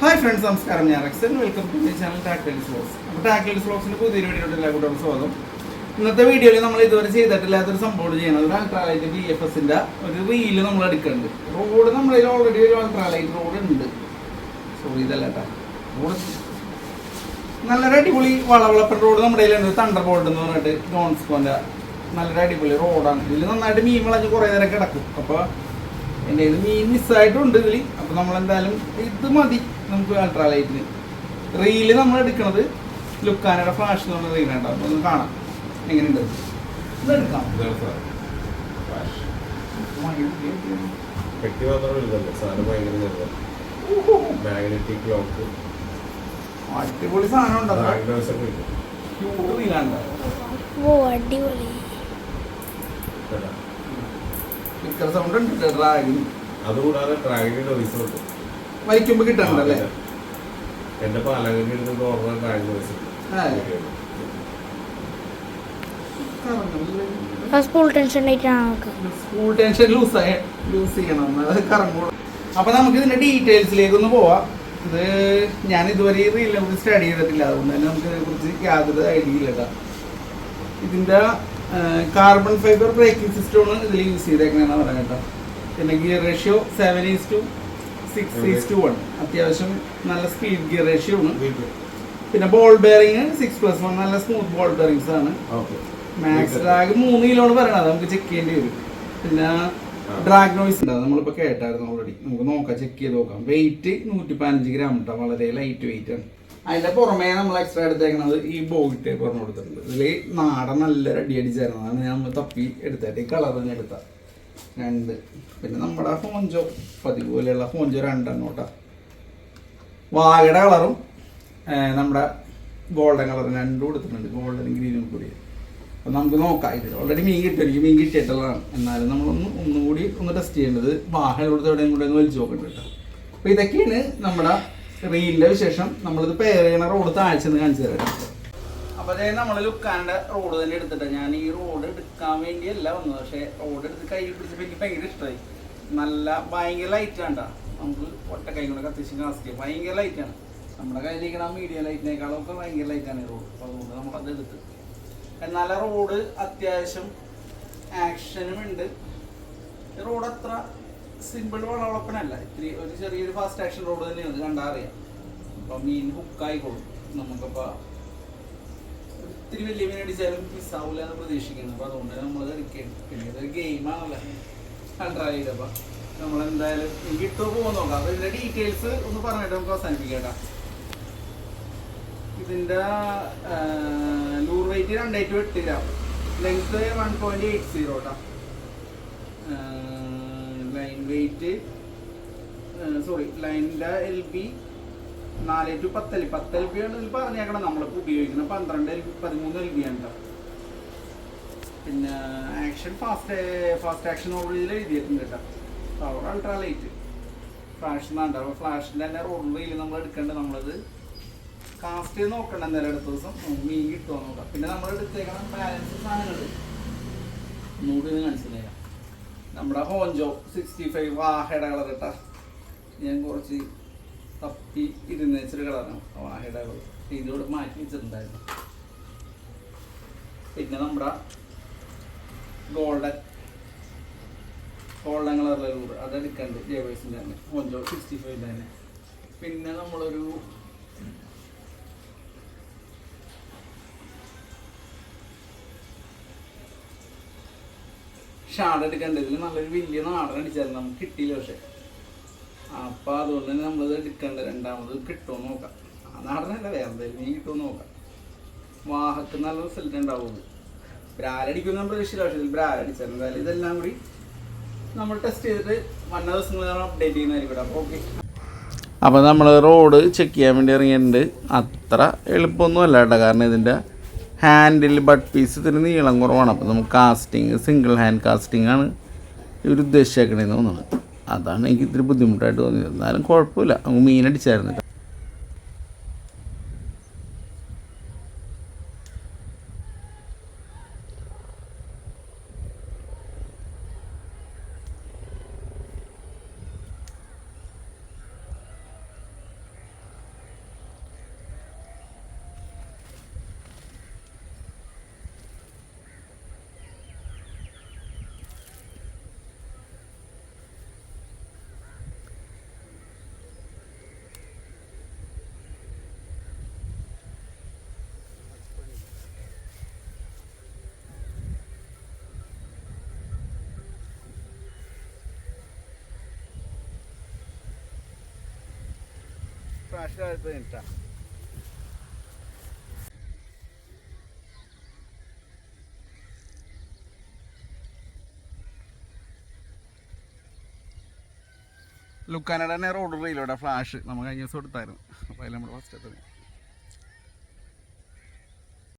Hi friends നമസ്കാരം. ഞാൻ Rexan. Welcome to my channel Tactiles vlogs അപ്പോൾ ടാക്ടൈൽസ് വ്ലോഗ്സിന്റെ പുതിയൊരു വീഡിയോയിലോട്ട് എല്ലാ കൂട്ടർക്കും സ്വാഗതം. ഇന്നത്തെ വീഡിയോയിൽ നമ്മൾ ഇതുവരെ ചെയ്തിട്ടില്ലാത്തൊരു സംഭവം ചെയ്യണം. ഒരു അൾട്രാലൈറ്റ് ബി എഫ് എസിന്റെ ഒരു റീൽ നമ്മൾ എടുക്കുന്നുണ്ട്. റോഡ് നമ്മളിൽ ഓൾറെഡി ഒരു അൾട്രാലൈറ്റ് റോഡ് ഉണ്ട്. സോറി ഇതല്ല റോഡ് നല്ലൊരു അടിപൊളി വളവളപ്പൻ റോഡ് നമ്മുടെ ഉണ്ട് തണ്ടർ ബോൾഡ് എന്ന് പറഞ്ഞിട്ട് ഡോൺസ്കോന്റെ നല്ലൊരു അടിപൊളി റോഡാണ് ഇതിൽ നന്നായിട്ട് മീൻ വളഞ്ഞ് കുറേ നേരം കിടക്കും. അപ്പോൾ എന്റെ ഇത് മീൻ മിസ്സായിട്ടുണ്ട് ഇതിൽ അപ്പോൾ നമ്മളെന്തായാലും ഇത് മതി നമുക്ക് അൾട്രാലൈറ്റിന് റീൽ നമ്മൾ എടുക്കുന്നത് ലുക്കാനയുടെ ഫ്ലാഷ് എന്ന് പറഞ്ഞ റീലാണ് കേട്ടോ ഒന്ന് കാണാം. എങ്ങനെയുണ്ട്? ഇതെടുക്കാം പെട്ടി മാത്രം വലുതല്ല സാധനം ഭയങ്കര ചെറുതാണ് മാഗ്നറ്റിക് ലോക്ക് അടിപൊളി. സാധനം ഉണ്ടോ അടിപൊളി സ്പീക്കർ സൗണ്ട് ഉണ്ട് ഡ്രാഗിന് അതുകൂടാതെ ഡ്രാഗണിന്റെ പൈസ കിട്ടും വലിക്കുമ്പോൾ കിട്ടണ്ടല്ലേ എന്റെ പാലകന്റെ അടുത്ത് ഓർഡർ ഡ്രാഗൺ. ആ spool tension spool tension loose loose ചെയ്യണം. അത് കറങ്ങുള്ളൂ. അപ്പൊ നമുക്ക് ഇതിന്റെ ഡീറ്റെയിൽസിലേക്ക് ഒന്ന് പോവാം. ഇത് ഞാൻ ഇതുവരെ റീലിനെ കുറിച്ച് സ്റ്റഡി ചെയ്തിട്ടില്ല. അതുകൊണ്ട് തന്നെ നമുക്ക് ഇതിനെ കുറിച്ച് യാതൊരു ഐഡിയ ഇല്ല ഇതിന്റെ കാർബൺ ഫൈബർ ബ്രേക്കിംഗ് സിസ്റ്റമാണ് ഇതിൽ യൂസ് ചെയ്തേക്കുന്നതെന്ന് പറയാം കേട്ടോ. പിന്നെ gear ratio seven is to six is to one അത്യാവശ്യം നല്ല സ്പീഡ് ഗിയർ റേഷ്യോ ആണ്. പിന്നെ ball bearing six plus one നല്ല സ്മൂത്ത് ബോൾ ബെയറിങ്സ് ആണ്. മാക്സ് ഡ്രാഗ് മൂന്ന് കിലോ ആണ് പറയണത്. നമുക്ക് ചെക്ക് ചെയ്യേണ്ടി വരും. പിന്നെ ഡ്രാഗ് നോയിസ് ഉണ്ട്. അത് നമ്മളിപ്പോൾ കേട്ടായിരുന്നു ഓൾറെഡി നമുക്ക് നോക്കാം ചെക്ക് ചെയ്ത് നോക്കാം. വെയിറ്റ് നൂറ്റി പതിനഞ്ച് ഗ്രാം കേട്ടോ വളരെ ലൈറ്റ് വെയിറ്റ് ആണ്. അതിന്റെ പുറമേ നമ്മൾ എക്സ്ട്രാ എടുത്തേക്കുന്നത് ഈ ബോയിറ്റ് പറഞ്ഞു കൊടുത്തിട്ടുണ്ട് ഇതിൽ നാടൻ നല്ലൊരു അടി അടിച്ചായിരുന്നു. അതാണ് ഞാൻ നമ്മൾ തപ്പി എടുത്തിട്ട് ഈ കളർ തന്നെ എടുത്ത. രണ്ട്. പിന്നെ നമ്മുടെ ഫോഞ്ചോ പതിവ് പോലെയുള്ള ഫോഞ്ചോ രണ്ടെണ്ണം കേട്ടോ. വാഗയുടെ കളറും നമ്മുടെ ഗോൾഡൻ കളർ രണ്ടും കൊടുത്തിട്ടുണ്ട്. ഗോൾഡനും ഗ്രീനും കൂടി. അപ്പം നമുക്ക് നോക്കാം. ഇത് ഓൾറെഡി മീൻ കിട്ടും. എനിക്ക് മീൻ കിട്ടിയിട്ടുള്ളതാണ്. എന്നാലും നമ്മളൊന്ന് ഒന്നും കൂടി ഒന്ന് ടെസ്റ്റ് ചെയ്യേണ്ടത് വാഹനം കൊടുത്ത് എവിടെയും കൂടെ ഒന്ന് വലിച്ചു നോക്കണ്ട കേട്ടോ. അപ്പോൾ ഇതൊക്കെയാണ് നമ്മുടെ റീലിന്റെ വിശേഷം നമ്മളിത് പെയർ റോഡ് താഴ്ചന്ന് കാണിച്ചു തരാം. അപ്പോൾ അതായത് നമ്മൾ ലുക്കാന്റെ റോഡ് തന്നെ എടുത്തിട്ട്. ഞാൻ ഈ റോഡ് എടുക്കാൻ വേണ്ടിയല്ല വന്നത്. പക്ഷേ റോഡ് എടുത്ത് കൈ പിടിച്ചപ്പോൾ എനിക്ക് ഭയങ്കര ഇഷ്ടമായി നല്ല ഭയങ്കര ലൈറ്റ് ആണ് നമുക്ക് ഒറ്റ കൈ കൊണ്ട് കത്തിച്ച് കാസ്റ്റ് ഭയങ്കര ലൈറ്റാണ് നമ്മുടെ കയ്യിലിരിക്കണ മീഡിയം ലൈറ്റിനേക്കാളും ഒക്കെ ഭയങ്കര ലൈറ്റാണ് ഈ റോഡ് അപ്പോൾ അതുകൊണ്ട് നമ്മളത് എടുത്ത്. എന്നാൽ റോഡ് അത്യാവശ്യം ആക്ഷനും ഉണ്ട്. റോഡ് അത്ര സിമ്പിൾ വളവളപ്പനല്ല ഇത്തിരി ഒരു ചെറിയൊരു ഫാസ്റ്റ് ആക്ഷൻ റോഡ് തന്നെയാണ് കണ്ടാൽ അറിയാം. അപ്പം മീൻ ഹുക്കായിക്കോളും നമുക്കപ്പോൾ ഇത്തിരി വലിയ മീൻ അടിച്ചാലും മിസ്സാവില്ല എന്ന് പ്രതീക്ഷിക്കുന്നു. അപ്പോൾ അതുകൊണ്ട് നമ്മൾ കളിക്കുകയാണ് പിന്നെ ഇതൊരു ഗെയിമാണല്ലോ കണ്ടറിയില്ല അപ്പം നമ്മളെന്തായാലും ഇട്ടോ പോകുന്ന നോക്കാം. അപ്പോൾ ഇതിന്റെ ഡീറ്റെയിൽസ് ഒന്ന് പറഞ്ഞിട്ട് നമുക്ക് അവസാനിപ്പിക്കട്ടാ കേട്ടോ. ഇതിന്റെ നൂറ് വെയിറ്റ് രണ്ടായിട്ട് വെട്ടില്ല length one point eight zero കേട്ടോ വെയിറ്റ് സോറി ലൈനിന്റെ എൽ ബി നാല് ടു പത്ത് എൽ പത്ത് എൽ ബി ആണ് ഇതിൽ പറഞ്ഞേക്കണം നമ്മളിപ്പോൾ ഉപയോഗിക്കുന്നത് പന്ത്രണ്ട് എൽ ബി പതിമൂന്ന് എൽ ബി ആണ് പിന്നെ action fast fast action already എഴുതിയിട്ടുണ്ട് കേട്ടോ പവർ അൾട്രാ ലൈറ്റ് ഫ്ലാഷ് എന്നാണ്ടാവും ഫ്ലാഷിന്റെ തന്നെ റോഡിൽ നമ്മൾ എടുക്കേണ്ടത് നമ്മളത് കാസ്റ്റ് ചെയ്ത് നോക്കണം എന്തായാലും അടുത്ത ദിവസം. മീൻ കിട്ടുമോ നോക്കാം. പിന്നെ നമ്മൾ എടുത്തേക്കണം ബാലൻസ് സാധനങ്ങൾ ഒന്നുകൂടി ഒന്ന് നമ്മുടെ ഹോഞ്ചോ സിക്സ്റ്റി ഫൈവ് വാഹയുടെ കളർ കേട്ടാ ഞാൻ കുറച്ച് തപ്പി ഇരുന്ന് വെച്ചൊരു കളറാണ് വാഹയുടെ കളർ ഇതിലൂടെ മാറ്റി വെച്ചിട്ടുണ്ടായിരുന്നു. പിന്നെ നമ്മുടെ ഗോൾഡൻ ഗോൾഡൻ കളറിലെ അതെടുക്കേണ്ടത് ജേവേഴ്സിന്റെ തന്നെ. ഹോഞ്ചോ സിക്സ്റ്റി ഫൈവിന്റെ തന്നെ. പിന്നെ നമ്മളൊരു ഷാഡ് എടുക്കണ്ട ഇതിൽ നല്ലൊരു വലിയ നാടൻ അടിച്ചായിരുന്നു നമുക്ക് കിട്ടിയില്ല പക്ഷെ. അപ്പൊ അതുകൊണ്ട് തന്നെ നമ്മളത് എടുക്കേണ്ട. രണ്ടാമത് കിട്ടുമോ നോക്കാം. ആ നാടനല്ല വേറെ എന്തെങ്കിലും നീ കിട്ടുമോ നോക്കാം. വാഹക്ക് നല്ല റിസൾട്ട് ഉണ്ടാവുള്ളൂ ബ്രാലടിക്കുന്ന പ്രതീക്ഷയില്ല പക്ഷേ ഇതിൽ ബ്രാലടിച്ചായിരുന്നു എന്തായാലും ഇതെല്ലാം കൂടി നമ്മൾ ടെസ്റ്റ് ചെയ്തിട്ട് വന്ന ദിവസങ്ങളിൽ നമ്മൾ അപ്ഡേറ്റ് ചെയ്യുന്നതായിരിക്കും അപ്പോൾ ഓക്കെ അപ്പോൾ നമ്മൾ റോഡ് ചെക്ക് ചെയ്യാൻ വേണ്ടി ഇറങ്ങിയിട്ടുണ്ട്. അത്ര എളുപ്പമൊന്നും അല്ല കേട്ടോ. കാരണം ഇതിന്റെ ഹാൻഡിൽ ബട്ട് പീസ് ഇതിന് നീളം കുറവാണ്. അപ്പോൾ നമുക്ക് കാസ്റ്റിങ് സിംഗിൾ ഹാൻഡ് കാസ്റ്റിംഗ് ആണ് ഇവർ ഉദ്ദേശിച്ചേക്കണേന്ന് തോന്നുന്നത് അതാണ് എനിക്ക് ഇത്തിരി ബുദ്ധിമുട്ടായിട്ട് തോന്നിയത്. എന്നാലും കുഴപ്പമില്ല. നമുക്ക് മീനടിച്ചായിരുന്നു കേട്ടോ എടുത്ത് കഴിഞ്ഞിട്ടാ ലുക്കാനയുടെ തന്നെ റോഡ് റീലോടെ ഫ്ലാഷ് നമ്മൾ കഴിഞ്ഞ ദിവസം എടുത്തായിരുന്നു. അപ്പോൾ അതിൽ നമ്മൾ ഫസ്റ്റ് എത്തുന്നത്